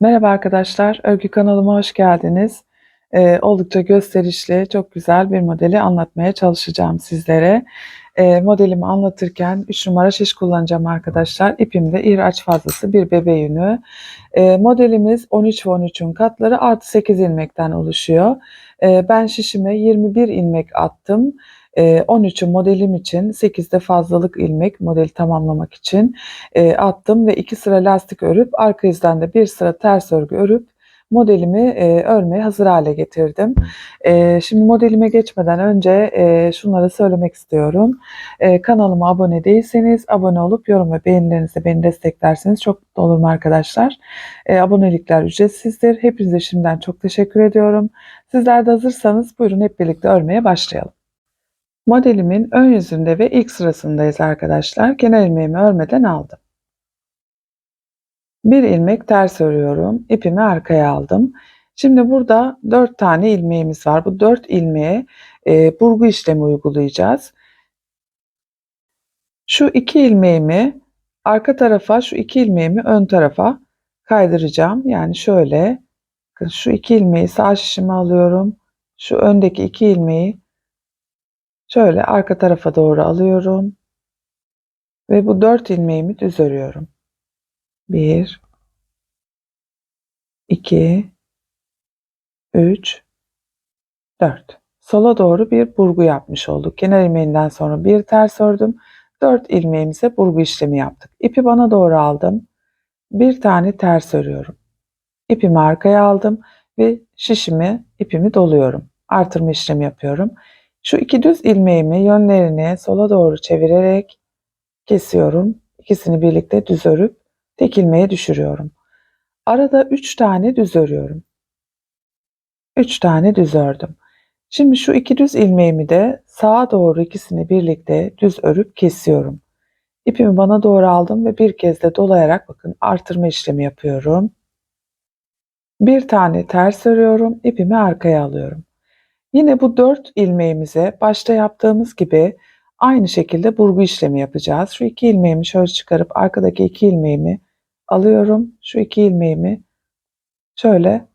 Merhaba arkadaşlar, örgü kanalıma hoş geldiniz. Ee, oldukça gösterişli, çok güzel bir modeli anlatmaya çalışacağım sizlere. Ee, modelimi anlatırken 3 numara şiş kullanacağım arkadaşlar. İpimde ihraç fazlası bir bebe yünü. Ee, modelimiz 13 ve 13'ün katları artı 8 ilmekten oluşuyor. Ee, ben şişime 21 ilmek attım. Ee, 13'ü modelim için 8'de fazlalık ilmek modeli tamamlamak için e, attım ve iki sıra lastik örüp arka yüzden de bir sıra ters örgü örüp modelimi e, örmeye hazır hale getirdim. E, şimdi modelime geçmeden önce e, şunları söylemek istiyorum. E, kanalıma abone değilseniz abone olup yorum ve beğenilerinizle beni desteklerseniz çok mutlu olurum arkadaşlar. E, abonelikler ücretsizdir. Hepinize şimdiden çok teşekkür ediyorum. Sizler de hazırsanız buyurun hep birlikte örmeye başlayalım. Modelimin ön yüzünde ve ilk sırasındayız arkadaşlar. Kenar ilmeğimi örmeden aldım. Bir ilmek ters örüyorum. İpimi arkaya aldım. Şimdi burada 4 tane ilmeğimiz var. Bu 4 ilmeğe e, burgu işlemi uygulayacağız. Şu iki ilmeğimi arka tarafa, şu iki ilmeğimi ön tarafa kaydıracağım. Yani şöyle şu iki ilmeği sağ şişime alıyorum. Şu öndeki iki ilmeği şöyle arka tarafa doğru alıyorum. Ve bu 4 ilmeğimi düz örüyorum. 1 2 3 4 Sola doğru bir burgu yapmış olduk. Kenar ilmeğinden sonra bir ters ördüm. 4 ilmeğimize burgu işlemi yaptık. İpi bana doğru aldım. Bir tane ters örüyorum. İpimi arkaya aldım ve şişimi ipimi doluyorum. Artırma işlemi yapıyorum. Şu iki düz ilmeğimi yönlerini sola doğru çevirerek kesiyorum. İkisini birlikte düz örüp tek ilmeğe düşürüyorum. Arada 3 tane düz örüyorum. 3 tane düz ördüm. Şimdi şu iki düz ilmeğimi de sağa doğru ikisini birlikte düz örüp kesiyorum. İpimi bana doğru aldım ve bir kez de dolayarak bakın artırma işlemi yapıyorum. Bir tane ters örüyorum, ipimi arkaya alıyorum. Yine bu 4 ilmeğimize başta yaptığımız gibi aynı şekilde burgu işlemi yapacağız. Şu iki ilmeğimi şöyle çıkarıp arkadaki iki ilmeğimi alıyorum. Şu iki ilmeğimi şöyle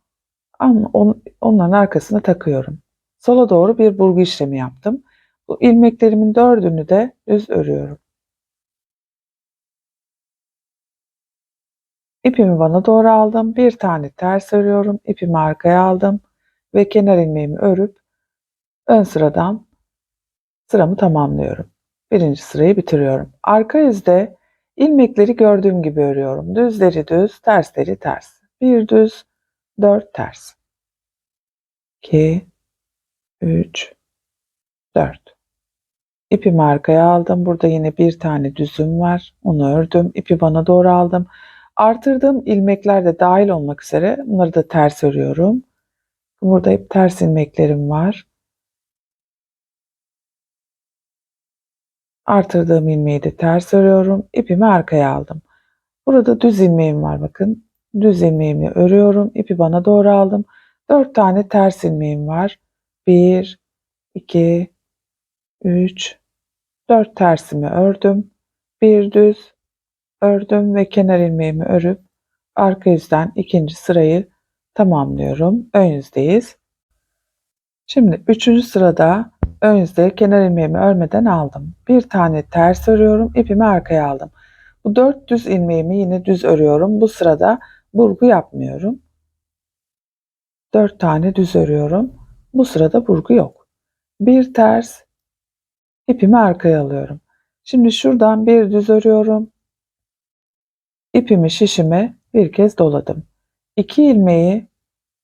onların arkasına takıyorum. Sola doğru bir burgu işlemi yaptım. Bu ilmeklerimin dördünü de düz örüyorum. İpimi bana doğru aldım. Bir tane ters örüyorum. İpimi arkaya aldım ve kenar ilmeğimi örüp ön sıradan sıramı tamamlıyorum. Birinci sırayı bitiriyorum. Arka yüzde ilmekleri gördüğüm gibi örüyorum. Düzleri düz, tersleri ters. Bir düz, dört ters. 2 3 4 İpimi arkaya aldım. Burada yine bir tane düzüm var. Onu ördüm. İpi bana doğru aldım. Artırdığım ilmekler de dahil olmak üzere bunları da ters örüyorum. Burada hep ters ilmeklerim var. Artırdığım ilmeği de ters örüyorum. İpimi arkaya aldım. Burada düz ilmeğim var bakın. Düz ilmeğimi örüyorum. İpi bana doğru aldım. 4 tane ters ilmeğim var. 1 2 3 4 tersimi ördüm. Bir düz ördüm ve kenar ilmeğimi örüp arka yüzden ikinci sırayı tamamlıyorum. Ön yüzdeyiz. Şimdi üçüncü sırada ön yüzde kenar ilmeğimi örmeden aldım. Bir tane ters örüyorum. ipimi arkaya aldım. Bu dört düz ilmeğimi yine düz örüyorum. Bu sırada burgu yapmıyorum. Dört tane düz örüyorum. Bu sırada burgu yok. Bir ters ipimi arkaya alıyorum. Şimdi şuradan bir düz örüyorum. İpimi şişime bir kez doladım. İki ilmeği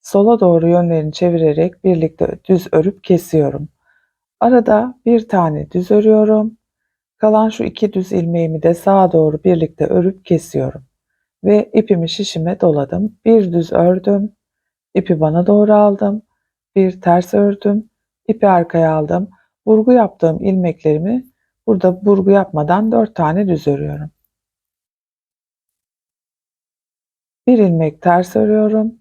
sola doğru yönlerini çevirerek birlikte düz örüp kesiyorum. Arada bir tane düz örüyorum. Kalan şu iki düz ilmeğimi de sağa doğru birlikte örüp kesiyorum. Ve ipimi şişime doladım. Bir düz ördüm. İpi bana doğru aldım. Bir ters ördüm. İpi arkaya aldım. Burgu yaptığım ilmeklerimi burada burgu yapmadan dört tane düz örüyorum. Bir ilmek ters örüyorum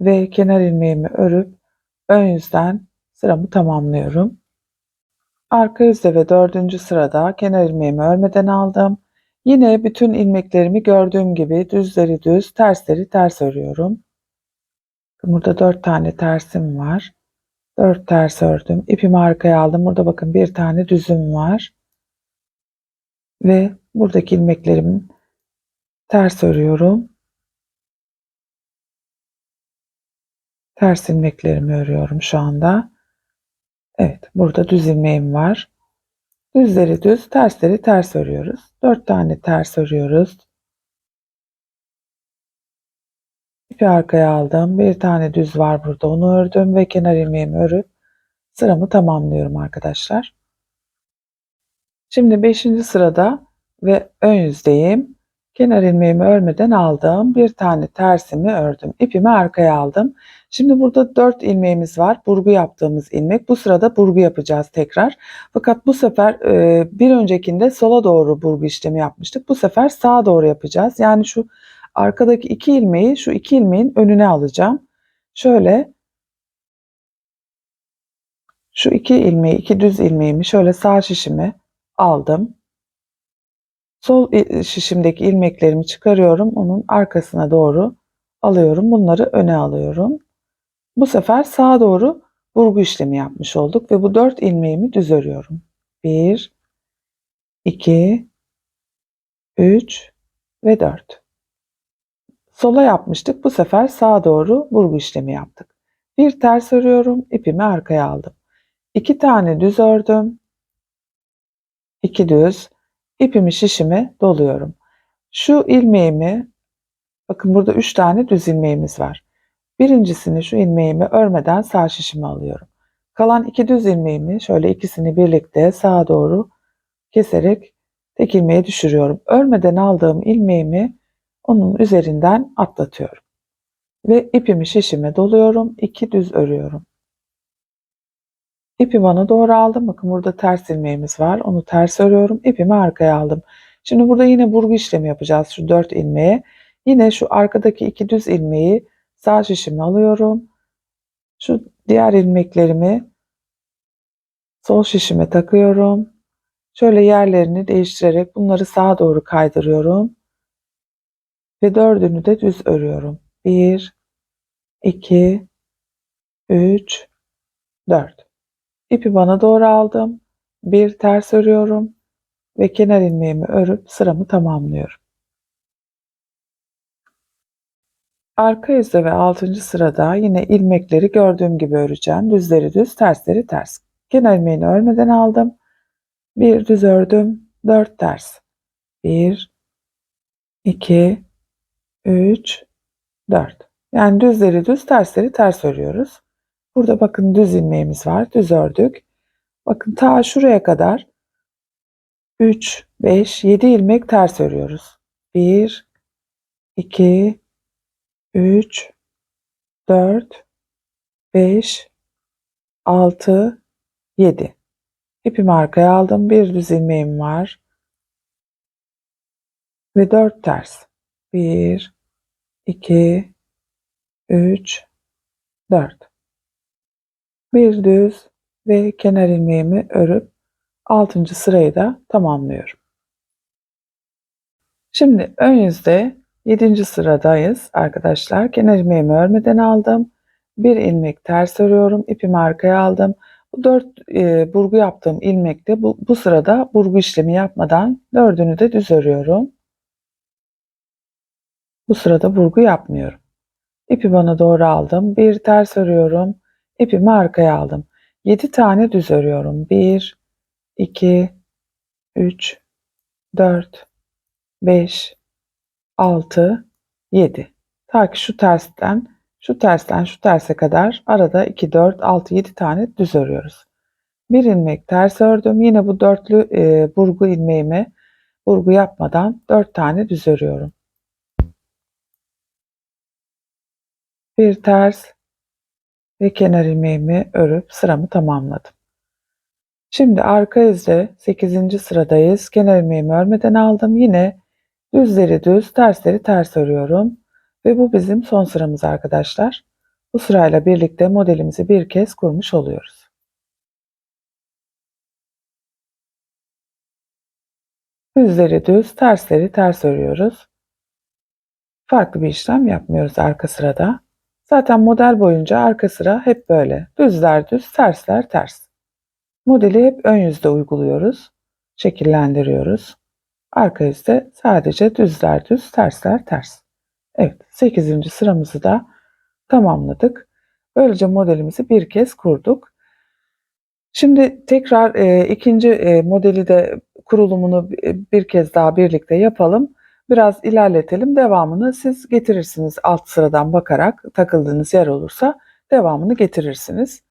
ve kenar ilmeğimi örüp ön yüzden sıramı tamamlıyorum. Arka yüzde ve dördüncü sırada kenar ilmeğimi örmeden aldım. Yine bütün ilmeklerimi gördüğüm gibi düzleri düz, tersleri ters örüyorum. Burada 4 tane tersim var. 4 ters ördüm. İpimi arkaya aldım. Burada bakın bir tane düzüm var. Ve buradaki ilmeklerimi ters örüyorum. Ters ilmeklerimi örüyorum şu anda. Evet, burada düz ilmeğim var. Düzleri düz, tersleri ters örüyoruz. 4 tane ters örüyoruz. İpi arkaya aldım. Bir tane düz var burada. Onu ördüm ve kenar ilmeğimi örüp sıramı tamamlıyorum arkadaşlar. Şimdi 5. sırada ve ön yüzdeyim. Kenar ilmeğimi örmeden aldım. Bir tane tersimi ördüm. İpimi arkaya aldım. Şimdi burada 4 ilmeğimiz var. Burgu yaptığımız ilmek. Bu sırada burgu yapacağız tekrar. Fakat bu sefer e, bir öncekinde sola doğru burgu işlemi yapmıştık. Bu sefer sağa doğru yapacağız. Yani şu arkadaki iki ilmeği şu iki ilmeğin önüne alacağım. Şöyle şu iki ilmeği, iki düz ilmeğimi şöyle sağ şişime aldım. Sol şişimdeki ilmeklerimi çıkarıyorum. Onun arkasına doğru alıyorum. Bunları öne alıyorum. Bu sefer sağa doğru vurgu işlemi yapmış olduk ve bu dört ilmeğimi düz örüyorum. 1 2 3 ve 4. Sola yapmıştık. Bu sefer sağa doğru vurgu işlemi yaptık. Bir ters örüyorum. ipimi arkaya aldım. 2 tane düz ördüm. 2 düz. ipimi şişime doluyorum. Şu ilmeğimi bakın burada 3 tane düz ilmeğimiz var. Birincisini şu ilmeğimi örmeden sağ şişime alıyorum. Kalan iki düz ilmeğimi şöyle ikisini birlikte sağa doğru keserek tek ilmeğe düşürüyorum. Örmeden aldığım ilmeğimi onun üzerinden atlatıyorum. Ve ipimi şişime doluyorum. iki düz örüyorum. İpi bana doğru aldım. Bakın burada ters ilmeğimiz var. Onu ters örüyorum. İpimi arkaya aldım. Şimdi burada yine burgu işlemi yapacağız şu dört ilmeğe. Yine şu arkadaki iki düz ilmeği Sağ şişimi alıyorum. Şu diğer ilmeklerimi sol şişime takıyorum. Şöyle yerlerini değiştirerek bunları sağa doğru kaydırıyorum. Ve dördünü de düz örüyorum. 1 2 3 4 İpi bana doğru aldım. Bir ters örüyorum ve kenar ilmeğimi örüp sıramı tamamlıyorum. Arka yüzde ve 6. sırada yine ilmekleri gördüğüm gibi öreceğim. Düzleri düz, tersleri ters. Kenar ilmeğini örmeden aldım. Bir düz ördüm, dört ters. Bir, iki, üç, dört. Yani düzleri düz, tersleri ters örüyoruz. Burada bakın düz ilmeğimiz var. Düz ördük. Bakın ta şuraya kadar 3, 5, 7 ilmek ters örüyoruz. 1, 2, 3 4 5 6 7 İpimi arkaya aldım. Bir düz ilmeğim var. Ve 4 ters. 1 2 3 4 Bir düz ve kenar ilmeğimi örüp 6. sırayı da tamamlıyorum. Şimdi ön yüzde 7. sıradayız arkadaşlar. Kenar ilmeğimi örmeden aldım. Bir ilmek ters örüyorum. ipimi arkaya aldım. Bu dört e, burgu yaptığım ilmekte bu, bu sırada burgu işlemi yapmadan dördünü de düz örüyorum. Bu sırada burgu yapmıyorum. İpi bana doğru aldım. Bir ters örüyorum. ipimi arkaya aldım. 7 tane düz örüyorum. 1 2 3 4 5 6, 7. Ta ki şu tersten, şu tersten şu terse kadar arada 2, 4, 6, 7 tane düz örüyoruz. Bir ilmek ters ördüm. Yine bu dörtlü e, burgu ilmeğimi burgu yapmadan 4 tane düz örüyorum. Bir ters ve kenar ilmeğimi örüp sıramı tamamladım. Şimdi arka yüzde 8. sıradayız. Kenar ilmeğimi örmeden aldım. Yine Düzleri düz, tersleri ters örüyorum. Ve bu bizim son sıramız arkadaşlar. Bu sırayla birlikte modelimizi bir kez kurmuş oluyoruz. Düzleri düz, tersleri ters örüyoruz. Farklı bir işlem yapmıyoruz arka sırada. Zaten model boyunca arka sıra hep böyle. Düzler düz, tersler ters. Modeli hep ön yüzde uyguluyoruz. Şekillendiriyoruz. Arka yüzde sadece düzler düz, tersler ters. Evet, 8. sıramızı da tamamladık. Böylece modelimizi bir kez kurduk. Şimdi tekrar e, ikinci e, modeli de kurulumunu bir kez daha birlikte yapalım. Biraz ilerletelim. Devamını siz getirirsiniz alt sıradan bakarak takıldığınız yer olursa devamını getirirsiniz.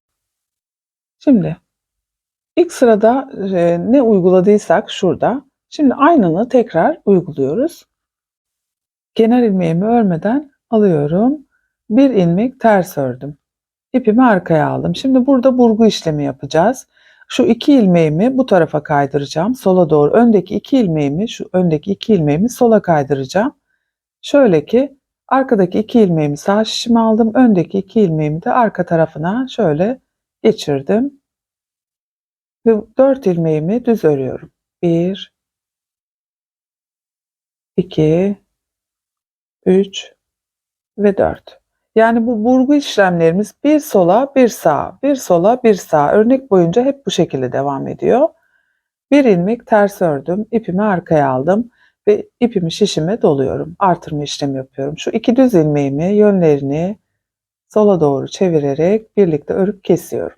Şimdi ilk sırada e, ne uyguladıysak şurada. Şimdi aynını tekrar uyguluyoruz. Kenar ilmeğimi örmeden alıyorum. Bir ilmek ters ördüm. İpimi arkaya aldım. Şimdi burada burgu işlemi yapacağız. Şu iki ilmeğimi bu tarafa kaydıracağım. Sola doğru. Öndeki iki ilmeğimi, şu öndeki iki ilmeğimi sola kaydıracağım. Şöyle ki arkadaki iki ilmeğimi sağ şişime aldım. Öndeki iki ilmeğimi de arka tarafına şöyle geçirdim. Ve dört ilmeğimi düz örüyorum. Bir, iki, üç ve dört. Yani bu burgu işlemlerimiz bir sola bir sağa, bir sola bir sağa örnek boyunca hep bu şekilde devam ediyor. Bir ilmek ters ördüm, ipimi arkaya aldım ve ipimi şişime doluyorum. Artırma işlemi yapıyorum. Şu iki düz ilmeğimi yönlerini sola doğru çevirerek birlikte örüp kesiyorum.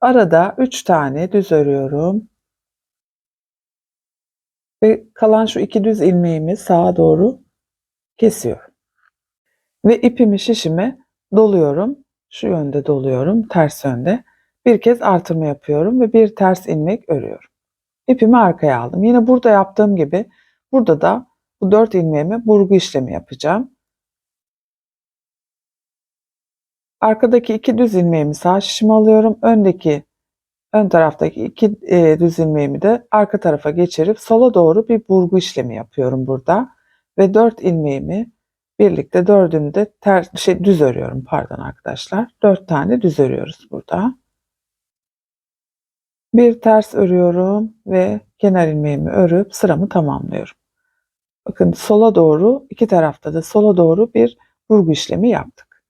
Arada 3 tane düz örüyorum. Ve kalan şu iki düz ilmeğimi sağa doğru kesiyorum. Ve ipimi şişime doluyorum. Şu yönde doluyorum, ters yönde. Bir kez artırma yapıyorum ve bir ters ilmek örüyorum. İpimi arkaya aldım. Yine burada yaptığım gibi burada da bu dört ilmeğime burgu işlemi yapacağım. Arkadaki iki düz ilmeğimi sağ şişime alıyorum. Öndeki ön taraftaki iki e, düz ilmeğimi de arka tarafa geçirip sola doğru bir burgu işlemi yapıyorum burada. Ve dört ilmeğimi birlikte dördünü de ters şey düz örüyorum pardon arkadaşlar. Dört tane düz örüyoruz burada. Bir ters örüyorum ve kenar ilmeğimi örüp sıramı tamamlıyorum. Bakın sola doğru iki tarafta da sola doğru bir vurgu işlemi yaptık.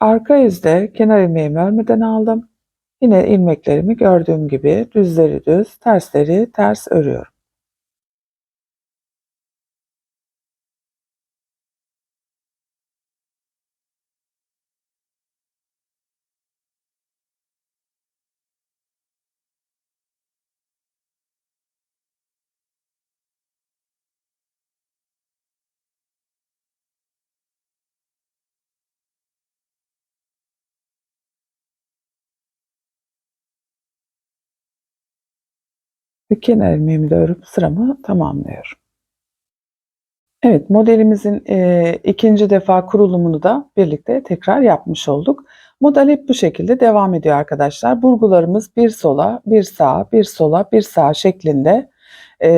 Arka yüzde kenar ilmeğimi örmeden aldım. Yine ilmeklerimi gördüğüm gibi düzleri düz, tersleri ters örüyorum. Ve kenar ilmeğimi de örüp sıramı tamamlıyorum. Evet modelimizin e, ikinci defa kurulumunu da birlikte tekrar yapmış olduk. Model hep bu şekilde devam ediyor arkadaşlar. Burgularımız bir sola, bir sağa, bir sola, bir sağa şeklinde e,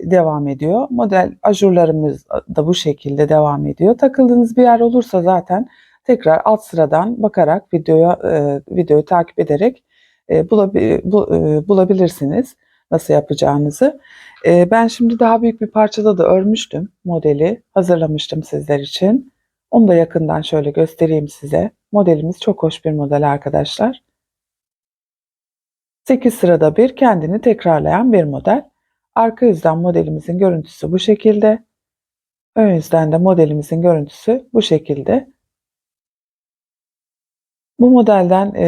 devam ediyor. Model ajurlarımız da bu şekilde devam ediyor. Takıldığınız bir yer olursa zaten tekrar alt sıradan bakarak videoya e, videoyu takip ederek e, bulabi, bu, e, bulabilirsiniz nasıl yapacağınızı. E, ben şimdi daha büyük bir parçada da örmüştüm modeli. Hazırlamıştım sizler için. Onu da yakından şöyle göstereyim size. Modelimiz çok hoş bir model arkadaşlar. 8 sırada bir kendini tekrarlayan bir model. Arka yüzden modelimizin görüntüsü bu şekilde. Ön yüzden de modelimizin görüntüsü bu şekilde. Bu modelden e,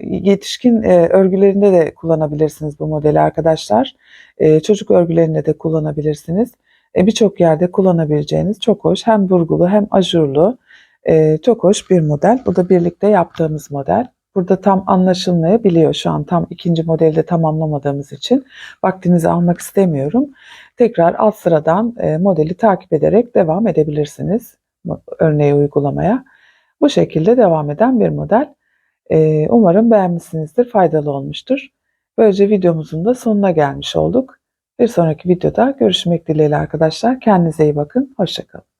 yetişkin e, örgülerinde de kullanabilirsiniz bu modeli arkadaşlar. E, çocuk örgülerinde de kullanabilirsiniz. E, Birçok yerde kullanabileceğiniz çok hoş hem burgulu hem ajurlu e, çok hoş bir model. Bu da birlikte yaptığımız model. Burada tam anlaşılmayabiliyor şu an tam ikinci modelde tamamlamadığımız için vaktinizi almak istemiyorum. Tekrar alt sıradan e, modeli takip ederek devam edebilirsiniz örneği uygulamaya. Bu şekilde devam eden bir model. Ee, umarım beğenmişsinizdir, faydalı olmuştur. Böylece videomuzun da sonuna gelmiş olduk. Bir sonraki videoda görüşmek dileğiyle arkadaşlar. Kendinize iyi bakın, hoşçakalın.